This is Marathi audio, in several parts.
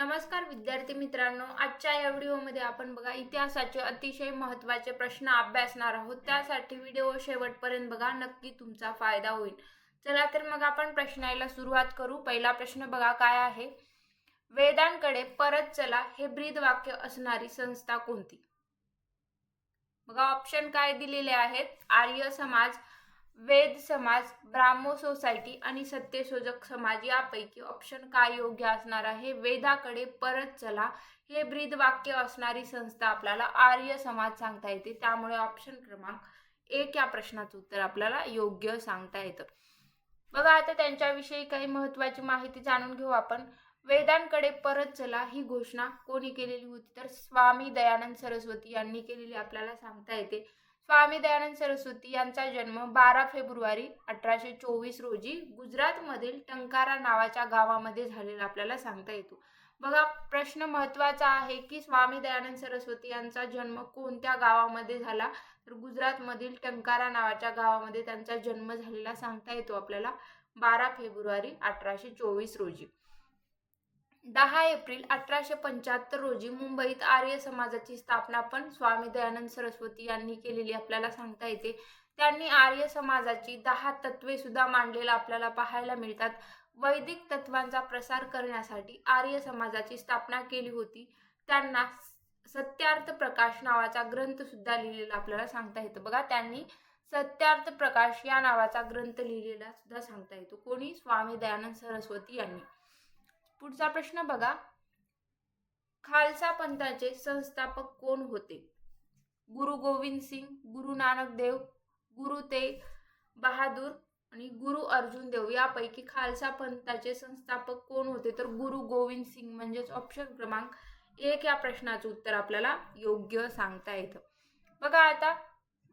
नमस्कार विद्यार्थी मित्रांनो आजच्या या व्हिडिओमध्ये आपण बघा इतिहासाचे अतिशय महत्त्वाचे प्रश्न अभ्यासणार आहोत. त्यासाठी व्हिडिओ शेवटपर्यंत बघा नक्की तुमचा फायदा होईल. चला तर मग आपण प्रश्नाला सुरुवात करू. पहिला प्रश्न बघा काय आहे? वेदांकडे परत चला हे ब्रीद वाक्य असणारी संस्था कोणती? बघा ऑप्शन काय दिलेले आहेत? आर्य समाज वेद समाज ब्राह्मो सोसायटी आणि सत्यशोधक समाज यापैकी ऑप्शन काय योग्य असणार आहे? वेदाकडे परत चला. हे ब्रीद वाक्य असणारी संस्था आपल्याला आर्य समाज सांगता येते. त्यामुळे ऑप्शन क्रमांक एक या प्रश्नाचं उत्तर आपल्याला योग्य सांगता येतं. बघा आता त्यांच्याविषयी काही महत्वाची माहिती जाणून घेऊ आपण. वेदांकडे परत चला ही घोषणा कोणी केलेली होती? तर स्वामी दयानंद सरस्वती यांनी केलेली आपल्याला सांगता येते. स्वामी दयानंद सरस्वती यांचा जन्म बारा फेब्रुवारी अठराशे चोवीस रोजी गुजरातमधील टंकारा नावाच्या गावामध्ये झालेला आपल्याला सांगता येतो. बघा प्रश्न महत्त्वाचा आहे की स्वामी दयानंद सरस्वती यांचा जन्म कोणत्या गावामध्ये झाला? तर गुजरातमधील टंकारा नावाच्या गावामध्ये त्यांचा जन्म झालेला सांगता येतो आपल्याला. बारा फेब्रुवारी अठराशे चोवीस रोजी. दहा एप्रिल अठराशे पंच्याहत्तर रोजी मुंबईत आर्य समाजाची स्थापना पण स्वामी दयानंद सरस्वती यांनी केलेली आपल्याला सांगता येते. त्यांनी आर्य समाजाची दहा तत्वे सुद्धा मांडलेला आपल्याला पाहायला मिळतात. वैदिक तत्वांचा प्रसार करण्यासाठी आर्य समाजाची स्थापना केली होती. त्यांना सत्यार्थ प्रकाश नावाचा ग्रंथ सुद्धा लिहिलेला आपल्याला सांगता येतं. बघा त्यांनी सत्यार्थ प्रकाश या नावाचा ग्रंथ लिहिलेला सुद्धा सांगता येतो. कोणी? स्वामी दयानंद सरस्वती यांनी. पुढचा प्रश्न बघा. खालसा पंथाचे संस्थापक कोण होते? गुरु गोविंद सिंग गुरु नानक देव गुरु तेग बहादूर आणि गुरु अर्जुन देव यापैकी खालसा पंथाचे संस्थापक कोण होते? तर गुरु गोविंद सिंग म्हणजेच ऑप्शन क्रमांक एक या प्रश्नाचं उत्तर आपल्याला योग्य सांगता येतं. बघा आता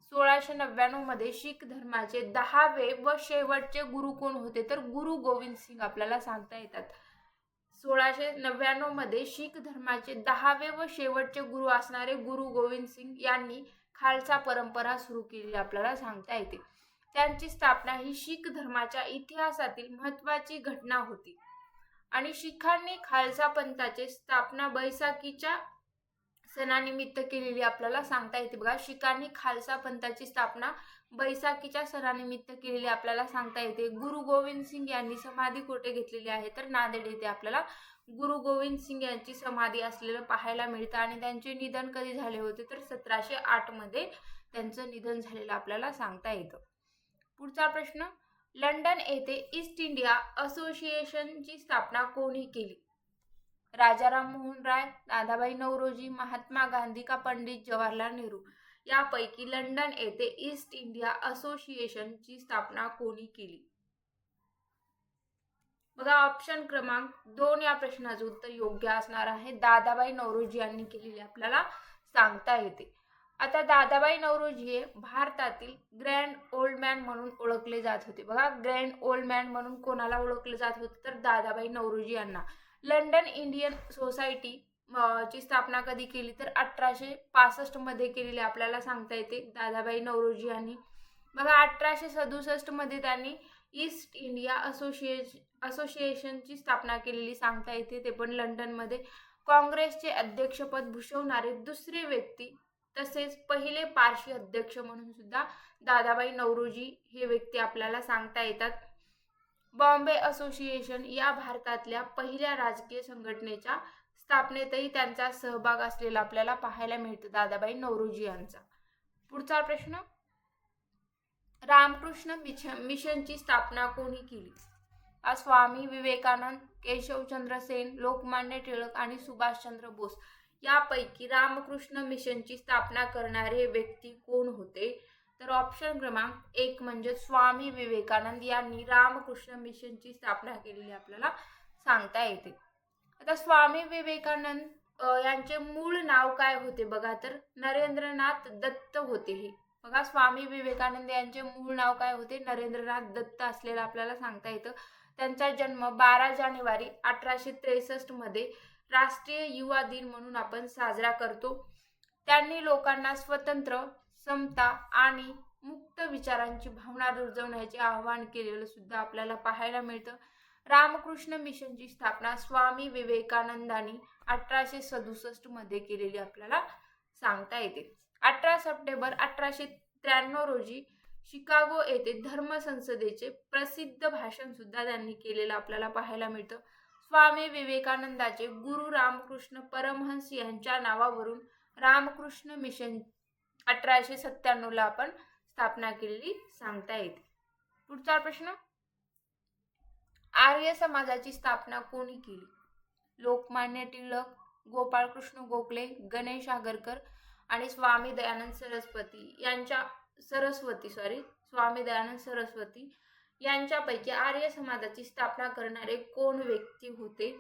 सोळाशे नव्याण्णवमध्ये शीख धर्माचे दहावे व शेवटचे गुरु कोण होते? तर गुरु गोविंद सिंग आपल्याला सांगता येतात. सोळाशे नव्याण्णवमध्ये शीख धर्माचे दहावे व शेवटचे गुरु असणारे गुरु गोविंद सिंग यांनी खालसा परंपरा सुरू केली आपल्याला सांगता येते. त्यांची स्थापना ही शीख धर्माच्या इतिहासातील महत्वाची घटना होती. आणि शिखांनी खालसा पंथाची स्थापना बैसाखीच्या सणानिमित्त केलेली आपल्याला सांगता येते. बघा शिखांनी खालसा पंथाची स्थापना बैसाखीच्या सणानिमित्त केलेली आपल्याला सांगता येते. गुरु गोविंद सिंग यांनी समाधी कोठे घेतलेली आहे? तर नांदेड येथे आपल्याला गुरु गोविंद सिंग यांची समाधी असलेलं पाहायला मिळतं आणि त्यांचे निधन कधी झाले होते? तर सतराशे आठमध्ये त्यांचं निधन झालेलं आपल्याला सांगता येतं. पुढचा प्रश्न लंडन येथे ईस्ट इंडिया असोसिएशनची स्थापना कोणी केली? राजाराम मोहन राय दादाबाई नवरोजी महात्मा गांधी का पंडित जवाहरलाल नेहरू? यापैकी लंडन येथे ईस्ट इंडिया असोसिएशनची स्थापना कोणी केली? बघा ऑप्शन क्रमांक दोन या प्रश्नाचं उत्तर योग्य असणार आहे. दादाबाई नवरोजी यांनी केलेली आपल्याला सांगता येते. आता दादाबाई नवरोजी हे भारतातील ग्रँड ओल्ड मॅन म्हणून ओळखले जात होते. बघा ग्रँड ओल्ड मॅन म्हणून कोणाला ओळखले जात होते? तर दादाबाई नवरोजी यांना. लंडन इंडियन सोसायटी ची स्थापना कधी केली? तर अठराशे पासष्टमध्ये केलेली आपल्याला सांगता येते. दादाबाई नवरोजी यांनी. बघा अठराशे सदुसष्टमध्ये त्यांनी ईस्ट इंडिया असोसिएश असोसिएशनची स्थापना केलेली सांगता येते. ते पण लंडनमध्ये. काँग्रेसचे अध्यक्षपद भूषवणारे दुसरे व्यक्ती तसेच पहिले पारशी अध्यक्ष म्हणून सुद्धा दादाबाई नवरोजी हे व्यक्ती आपल्याला सांगता येतात. बॉम्बे असोसिएशन या भारतातल्या पहिल्या राजकीय संघटनेच्या स्थापनेतही त्यांचा सहभाग असलेला आपल्याला पाहायला मिळतं दादाबाई नवरोजी यांचा. पुढचा प्रश्न. रामकृष्ण मिशन मिशनची स्थापना कोणी केली? स्वामी विवेकानंद केशवचंद्र सेन लोकमान्य टिळक आणि सुभाषचंद्र बोस. यापैकी रामकृष्ण मिशनची स्थापना करणारे व्यक्ती कोण होते? तर ऑप्शन क्रमांक एक म्हणजे स्वामी विवेकानंद यांनी रामकृष्ण मिशनची स्थापना केलेली आपल्याला सांगता येते. आता स्वामी विवेकानंद यांचे मूळ नाव काय होते बघा तर? नरेंद्रनाथ दत्त होते हे. बघा स्वामी विवेकानंद यांचे मूळ नाव काय होते? नरेंद्रनाथ दत्त असलेलं आपल्याला सांगता येतं. त्यांचा जन्म बारा जानेवारी अठराशे त्रेसष्टमध्ये राष्ट्रीय युवा दिन म्हणून आपण साजरा करतो. त्यांनी लोकांना स्वतंत्र समता आणि मुक्त विचारांची भावना रुजवण्याचे आवाहन केलेलं सुद्धा आपल्याला पाहायला मिळतं. रामकृष्ण मिशनची स्थापना स्वामी विवेकानंदांनी अठराशे सदुसष्टमध्ये केलेली आपल्याला सांगता येते. अठरा सप्टेंबर अठराशे त्र्याण्णव रोजी शिकागो येथे धर्म संसदेचे प्रसिद्ध भाषण सुद्धा त्यांनी केलेलं आपल्याला पाहायला मिळतं. स्वामी विवेकानंदाचे गुरु रामकृष्ण परमहंस यांच्या नावावरून रामकृष्ण मिशन अठराशे सत्त्याण्णवला आपण स्थापना केलेली सांगता येते. पुढचा प्रश्न आर्य समाजाची स्थापना कोणी केली? लोकमान्य टिळक गोपाळकृष्ण गोखले गणेश आगरकर आणि स्वामी दयानंद सरस्वती यांच्या सरस्वती सॉरी स्वामी दयानंद सरस्वती यांच्यापैकी आर्य समाजाची स्थापना करणारे कोण व्यक्ती होते?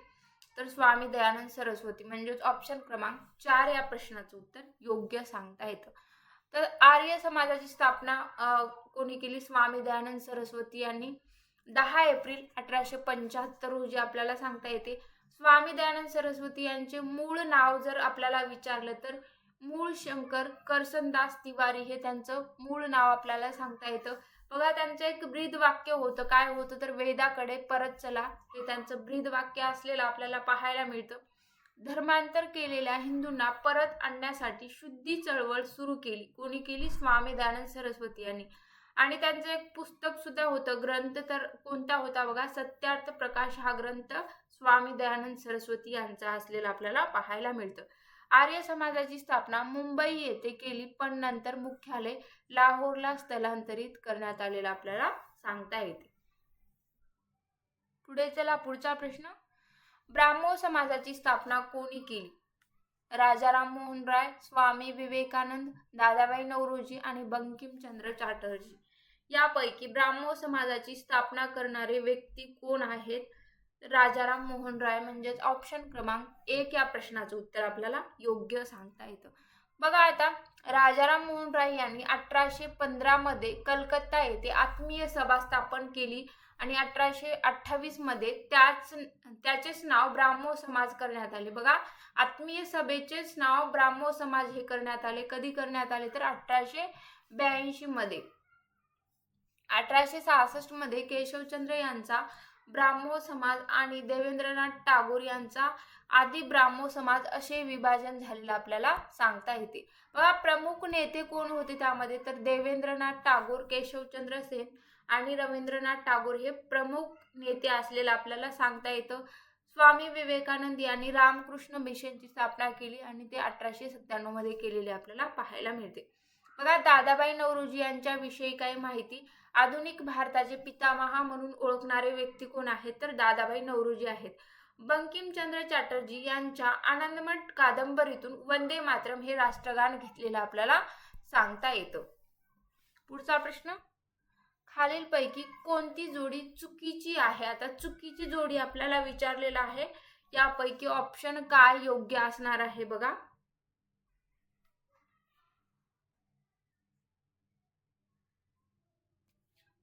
तर स्वामी दयानंद सरस्वती म्हणजेच ऑप्शन क्रमांक चार या प्रश्नाचं उत्तर योग्य सांगता येतं. तर आर्य समाजाची स्थापना कोणी केली? स्वामी दयानंद सरस्वती यांनी. दहा एप्रिल अठराशे पंच्याहत्तर रोजी आपल्याला सांगता येते. स्वामी दयानंद सरस्वती यांचे मूळ नाव जर आपल्याला विचारलं तर मूळ शंकर करसनदास तिवारी हे त्यांचं मूळ नाव आपल्याला सांगता येतं. बघा त्यांचं एक ब्रीद वाक्य होतं. काय होतं तर वेदाकडे परत चला. हे त्यांचं ब्रीद वाक्य असलेलं आपल्याला पाहायला मिळतं. धर्मांतर केलेल्या हिंदूंना परत आणण्यासाठी शुद्धी चळवळ सुरू केली. कोणी केली? स्वामी दयानंद सरस्वती यांनी. आणि त्यांचं एक पुस्तक सुद्धा होतं ग्रंथ तर कोणता होता बघा? सत्यार्थ प्रकाश हा ग्रंथ स्वामी दयानंद सरस्वती यांचा असलेला आपल्याला पाहायला मिळतं. आर्य समाजाची स्थापना मुंबई येथे केली पण नंतर मुख्यालय लाहोरला स्थलांतरित करण्यात आलेलं आपल्याला सांगता येते. पुढे चला पुढचा प्रश्न. ब्राह्मो समाजाची स्थापना कोणी केली? राजाराम मोहन राय स्वामी विवेकानंद दादाबाई नवरोजी आणि बंकिमचंद्र चॅटर्जी. यापैकी ब्राह्मो समाजाची स्थापना करणारे व्यक्ती कोण आहेत? राजाराम मोहन राय म्हणजेच ऑप्शन क्रमांक एक या प्रश्नाचं उत्तर आपल्याला योग्य सांगता येतं. बघा आता राजाराम मोहन राय यांनी अठराशे पंधरामध्ये कलकत्ता येथे आत्मीय सभा स्थापन केली आणि अठराशे अठ्ठावीसमध्ये त्याच त्याचेच नाव ब्राह्मो समाज करण्यात आले. बघा आत्मीय सभेचेच नाव ब्राह्मो समाज हे करण्यात आले. कधी करण्यात आले तर अठराशे ब्याऐंशी मध्ये. अठराशे सहासष्टमध्ये केशवचंद्र यांचा ब्राह्मो समाज आणि देवेंद्रनाथ टागोर यांचा आदी ब्राह्मो समाज असे विभाजन झालेलं आपल्याला सांगता येते. बघा प्रमुख नेते कोण होते त्यामध्ये? तर देवेंद्रनाथ टागोर केशवचंद्र सेन आणि रवींद्रनाथ टागोर हे प्रमुख नेते असलेलं आपल्याला सांगता येतं. स्वामी विवेकानंद यांनी रामकृष्ण मिशनची स्थापना केली आणि ते अठराशे सत्त्याण्णवमध्ये केलेले आपल्याला पाहायला मिळते. बघा दादाबाई नवरोजी यांच्याविषयी काही माहिती. आधुनिक भारताचे पितामहा म्हणून ओळखणारे व्यक्ती कोण आहेत? तर दादाबाई नवरोजी आहेत. बंकिमचंद्र चॅटर्जी यांच्या आनंदमठ कादंबरीतून वंदे मातरम हे राष्ट्रगान घेतलेलं आपल्याला सांगता येतं. पुढचा प्रश्न खालीलपैकी कोणती जोडी चुकीची आहे? आता चुकीची जोडी आपल्याला विचारलेला आहे. यापैकी ऑप्शन काय योग्य असणार आहे बघा.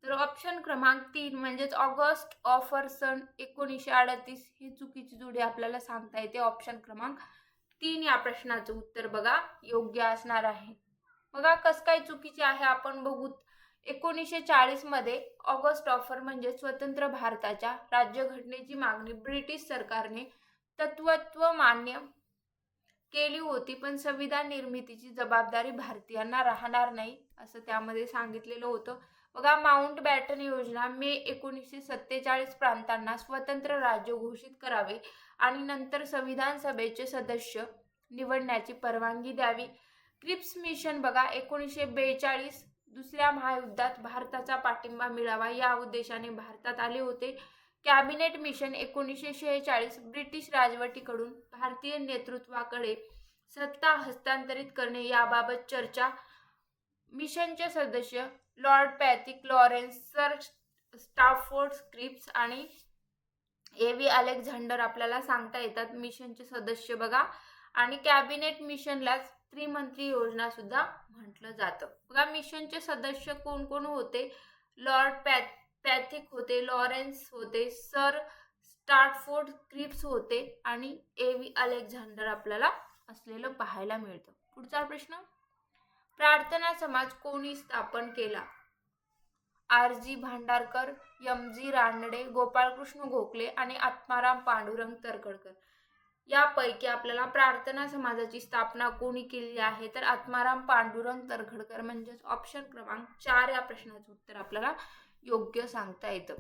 तर ऑप्शन क्रमांक तीन म्हणजेच ऑगस्ट ऑफर सन एकोणीसशे अडतीस ही चुकीची जोडी आपल्याला सांगता येते. ऑप्शन क्रमांक तीन या प्रश्नाचं उत्तर बघा. योग्य असणार आहे. बघा कस काय चुकीचे आहे आपण बघू. एकोणीसशे चाळीसमध्ये ऑगस्ट ऑफर म्हणजे स्वतंत्र भारताच्या राज्यघटनेची मागणी ब्रिटिश सरकारने तत्वत्व मान्य केली होती पण संविधान निर्मितीची जबाबदारी भारतीयांना राहणार नाही असं त्यामध्ये सांगितलेलं होतं. बघा माउंट बॅटन योजना मे एकोणीसशे सत्तेचाळीस प्रांतांना स्वतंत्र राज्य घोषित करावे आणि नंतर संविधान सभेचे सदस्य निवडण्याची परवानगी द्यावी. क्रिप्स मिशन बघा एकोणीसशे बेचाळीस दुसऱ्या महायुद्धात भारताचा पाठिंबा मिळावा या उद्देशाने भारतात आले होते. कॅबिनेट मिशन एकोणीसशे शेहेचाळीस ब्रिटिश राजवटीकडून भारतीय नेतृत्वाकडे सत्ता हस्तांतरित करणे याबाबत चर्चा. मिशनचे सदस्य lord Pethick Lawrence sir Stafford Cripps आणि एव्ही अलेक्झांडर आपल्याला सांगता येतात. मिशनचे सदस्य बघा. आणि कॅबिनेट मिशनलाच त्रिमंत्री योजना सुद्धा म्हटलं जातं. बघा मिशनचे सदस्य कोण कोण होते? लॉर्ड पॅथ पॅथिक होते लॉरेन्स होते सर स्टार्टफोर्ड क्रिप्स होते आणि एव्ही अलेक्झांडर आपल्याला असलेलं पाहायला मिळतं. पुढचा प्रश्न? प्रार्थना समाज कोणी स्थापन केला? R G Bhandarkar M G Ranade Gopalkrishna Gokhale आणि आत्माराम पांडुरंग तरखडकर. यापैकी आपल्याला प्रार्थना समाजाची स्थापना कोणी केली आहे? तर आत्माराम पांडुरंग तरखडकर म्हणजेच ऑप्शन क्रमांक चार या प्रश्नाचं उत्तर आपल्याला योग्य सांगता येतं.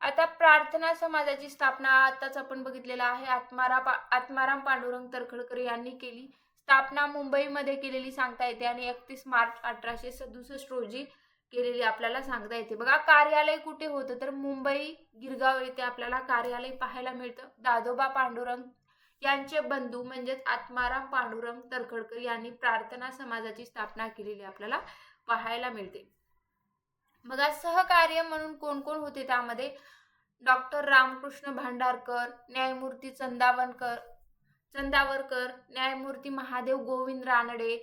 आता प्रार्थना समाजाची स्थापना आताच आपण बघितलेला आहे. आत्मारा पा आत्माराम पांडुरंग तरखडकर यांनी केली. स्थापना मुंबईमध्ये केलेली सांगता येते आणि एकतीस मार्च अठराशे सदुसष्ट रोजी केलेली आपल्याला सांगता येते. बघा कार्यालय कुठे होतं? तर मुंबई गिरगाव येथे आपल्याला कार्यालय पाहायला मिळतं. दादोबा पांडुरंग यांचे बंधू म्हणजेच आत्माराम पांडुरंग तरखडकर यांनी प्रार्थना समाजाची स्थापना केलेली आपल्याला पाहायला मिळते. बघा सहकार्य म्हणून कोण कोण होते त्यामध्ये? डॉक्टर रामकृष्ण भांडारकर न्यायमूर्ती चंदावनकर चंदावरकर न्यायमूर्ती महादेव गोविंद रानडे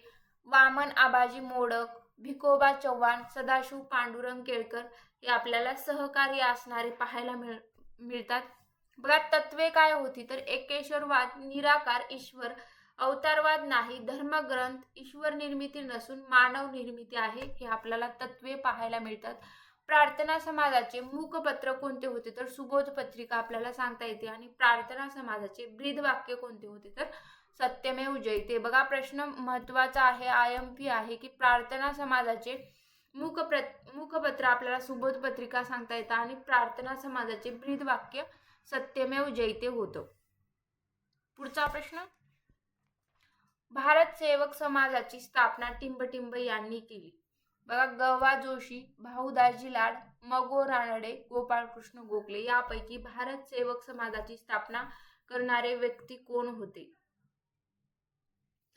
वामन आबाजी मोडक भिकोबा चव्हाण सदाशिव पांडुरंग केळकर हे आपल्याला सहकार्य असणारे पाहायला मिळ मिळतात. बघा तत्वे काय होती? तर एकेश्वरवाद निराकार ईश्वर. अवतारवाद नाही धर्मग्रंथ ईश्वर निर्मिती नसून मानव निर्मिती आहे हे आपल्याला तत्वे पाहायला मिळतात. प्रार्थना समाजाचे मुखपत्र कोणते होते? तर सुबोध पत्रिका आपल्याला सांगता येते. आणि प्रार्थना समाजाचे ब्रीद वाक्य कोणते होते? तर सत्यमेव जयते बघा प्रश्न महत्त्वाचा आहे आय एम पी आहे की प्रार्थना समाजाचे मुखप्र मुखपत्र आपल्याला सुबोध पत्रिका सांगता येतं आणि प्रार्थना समाजाचे ब्रीद वाक्य सत्यमेव जयते होतं. पुढचा प्रश्न. भारत सेवक समाजाची स्थापना टिंबटिंब यांनी केली. बघा गवा जोशी भाऊदाजी लाड मगो रानडे गोपाळकृष्ण गोखले यापैकी भारत सेवक समाजाची स्थापना करणारे व्यक्ती कोण होते?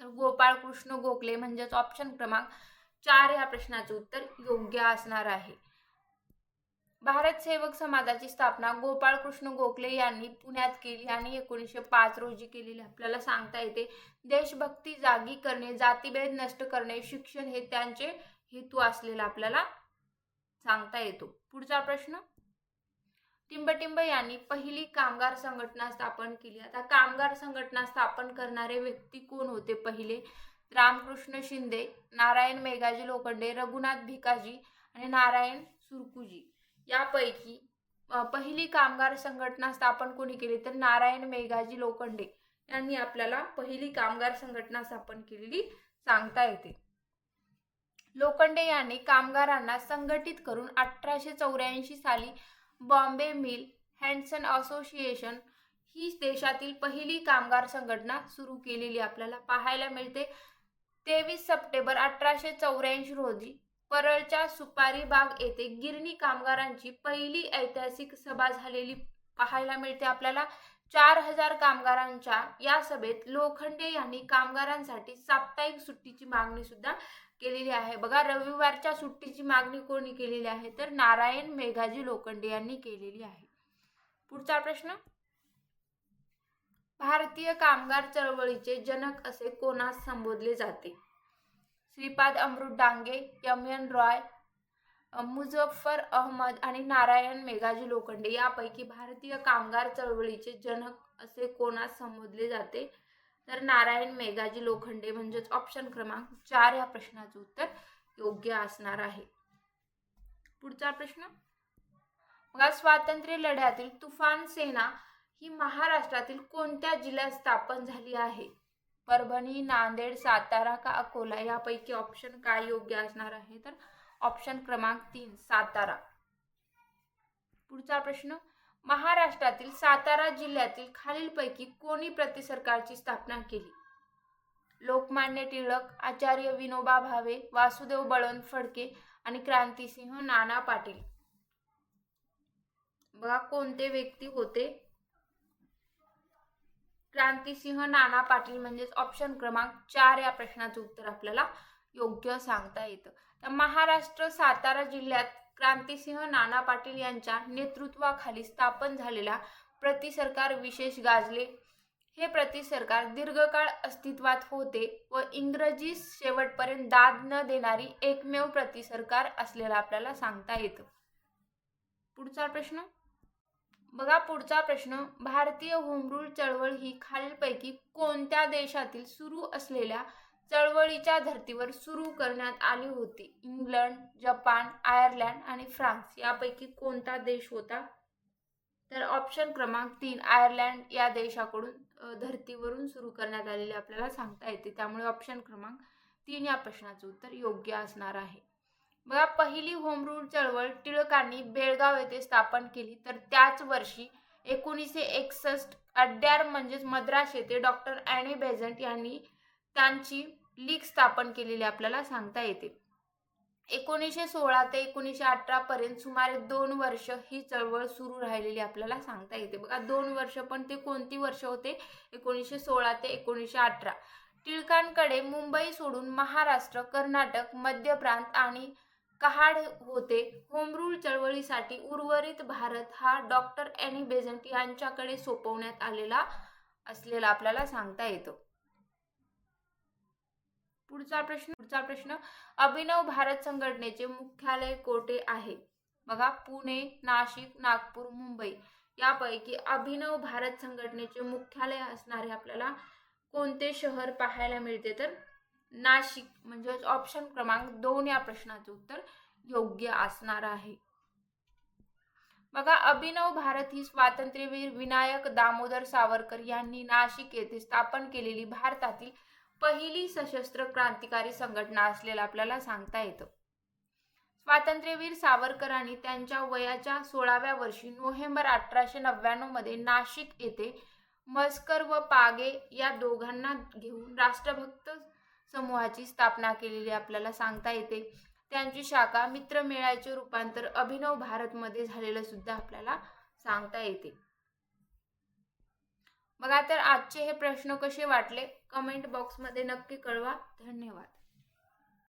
तर गोपाळकृष्ण गोखले म्हणजेच ऑप्शन क्रमांक चार या प्रश्नाचे उत्तर योग्य असणार आहे. भारत सेवक समाजाची स्थापना गोपाळकृष्ण गोखले यांनी पुण्यात केली आणि एकोणीसशे पाच रोजी केलेली. आपल्याला सांगता येते देशभक्ती जागी करणे जातीभेद नष्ट करणे शिक्षण हे त्यांचे हेतू असलेला आपल्याला सांगता येतो. पुढचा प्रश्न. टिंबटिंब यांनी पहिली कामगार संघटना स्थापन केली. आता कामगार संघटना स्थापन करणारे व्यक्ती कोण होते पहिले? रामकृष्ण शिंदे नारायण मेघाजी लोखंडे रघुनाथ भिकाजी आणि नारायण सुरकुजी. यापैकी पहिली कामगार संघटना स्थापन कोणी केली तर नारायण मेघाजी लोखंडे यांनी आपल्याला पहिली कामगार संघटना स्थापन केलेली सांगता येते. लोखंडे यांनी कामगारांना संघटित करून अठराशे चौऱ्याऐंशी साली बॉम्बे मिल हँडसन असोसिएशन ही देशातील पहिली कामगार संघटना सुरू केलेली आपल्याला पाहायला मिळते. तेवीस सप्टेंबर अठराशे चौऱ्याऐंशी रोजी परळच्या सुपारी बाग येथे गिरणी कामगारांची पहिली ऐतिहासिक सभा झालेली पाहायला मिळते. आपल्याला चार हजार कामगारांच्या या सभेत लोखंडे यांनी कामगारांसाठी साप्ताहिक सुट्टीची मागणी सुद्धा केलेली आहे. बघा रविवारच्या सुट्टीची मागणी कोणी केलेली आहे? तर नारायण मेघाजी लोखंडे यांनी केलेली आहे. पुढचा प्रश्न. भारतीय कामगार चळवळीचे जनक असे कोणास संबोधले जाते? श्रीपाद अमृत डांगे एम एन रॉय मुझफ्फर अहमद आणि नारायण मेघाजी लोखंडे यापैकी भारतीय कामगार चळवळीचे जनक असे कोणास संबोधले जाते? तर नारायण मेघाजी लोखंडे म्हणजेच ऑप्शन क्रमांक चार या प्रश्नाचं उत्तर योग्य असणार आहे. पुढचा प्रश्न. मग स्वातंत्र्य लढ्यातील तुफान सेना ही महाराष्ट्रातील कोणत्या जिल्ह्यात स्थापन झाली आहे? परभणी नांदेड सातारा का अकोला यापैकी ऑप्शन काय योग्य असणार आहे? तर ऑप्शन क्रमांक तीन सातारा. पुढचा प्रश्न महाराष्ट्रातील सातारा जिल्ह्यातील खालीलपैकी कोणी प्रतिसरकारची स्थापना केली? लोकमान्य टिळक आचार्य विनोबा भावे वासुदेव बळवंत फडके आणि क्रांतिसिंह नाना पाटील. बघा कोणते व्यक्ती होते? क्रांतिसिंह नाना पाटील म्हणजेच ऑप्शन क्रमांक चार या प्रश्नाचं उत्तर आपल्याला योग्य सांगता येतं. तर महाराष्ट्र सातारा जिल्ह्यात क्रांतिसिंह नाना पाटील यांच्या नेतृत्वाखाली स्थापन झालेला प्रतिसरकार विशेष गाजले. हे प्रतिसरकार दीर्घकाळ अस्तित्वात होते व इंग्रजी शेवटपर्यंत दाद न देणारी एकमेव प्रतिसरकार असलेला आपल्याला सांगता येतं. पुढचा प्रश्न? बघा पुढचा प्रश्न. भारतीय होमरूल चळवळ ही खालीलपैकी कोणत्या देशातील सुरू असलेल्या चळवळीच्या धर्तीवर सुरू करण्यात आली होती? इंग्लंड जपान आयर्लंड आणि फ्रान्स यापैकी कोणता देश होता? तर ऑप्शन क्रमांक तीन आयर्लंड या देशाकडून धर्तीवरून सुरू करण्यात आलेले आपल्याला सांगता येते. त्यामुळे ऑप्शन क्रमांक तीन या प्रश्नाचं उत्तर योग्य असणार आहे. बघा पहिली होमरूल चळवळ टिळकांनी बेळगाव येथे स्थापन केली. तर त्याच वर्षी एकोणीसशे एकसष्ट अड्यार म्हणजेच मद्रास येथे डॉक्टर ॲनी बेझंट यांनी त्यांची लीग स्थापन केलेली आपल्याला सांगता येते. एकोणीसशे सोळा ते एकोणीसशे अठरा पर्यंत सुमारे दोन वर्ष ही चळवळ सुरू राहिलेली आपल्याला सांगता येते. बघा दोन वर्ष पण ते कोणती वर्ष होते? एकोणीसशे सोळा ते एकोणीसशे अठरा. टिळकांकडे मुंबई सोडून महाराष्ट्र कर्नाटक मध्य प्रांत आणि कहाड होते. होमरूल चळवळीसाठी उर्वरित भारत हा डॉक्टर एनी बेझंट यांच्याकडे सोपवण्यात आलेला असलेला आपल्याला सांगता येतो. पुढचा प्रश्न पुढचा प्रश्न. अभिनव भारत संघटनेचे मुख्यालय कोठे आहे? बघा पुणे नाशिक नागपूर मुंबई. यापैकी अभिनव भारत संघटनेचे मुख्यालय असणारे आपल्याला कोणते शहर पाहायला मिळते? तर नाशिक म्हणजेच ऑप्शन क्रमांक दोन या प्रश्नाचे उत्तर योग्य असणार आहे. बघा अभिनव भारत ही स्वातंत्र्यवीर विनायक दामोदर सावरकर यांनी नाशिक येथे स्थापन केलेली भारतातील पहिली सशस्त्र क्रांतिकारी संघटना असलेला आपल्याला सांगता येतं. स्वातंत्र्यवीर सावरकरांनी त्यांच्या वयाच्या सोळाव्या वर्षी नोव्हेंबर अठराशे नव्याण्णवमध्ये नाशिक येथे मस्कर व पागे या दोघांना घेऊन राष्ट्रभक्त समूहाची स्थापना केलेली आपल्याला सांगता येते. त्यांची शाखा मित्रमेळ्याचे रूपांतर अभिनव भारतमध्ये झालेलं सुद्धा आपल्याला सांगता येते. बघा तर आजचे हे प्रश्न कसे वाटले? कमेंट बॉक्समध्ये नक्की कळवा. धन्यवाद.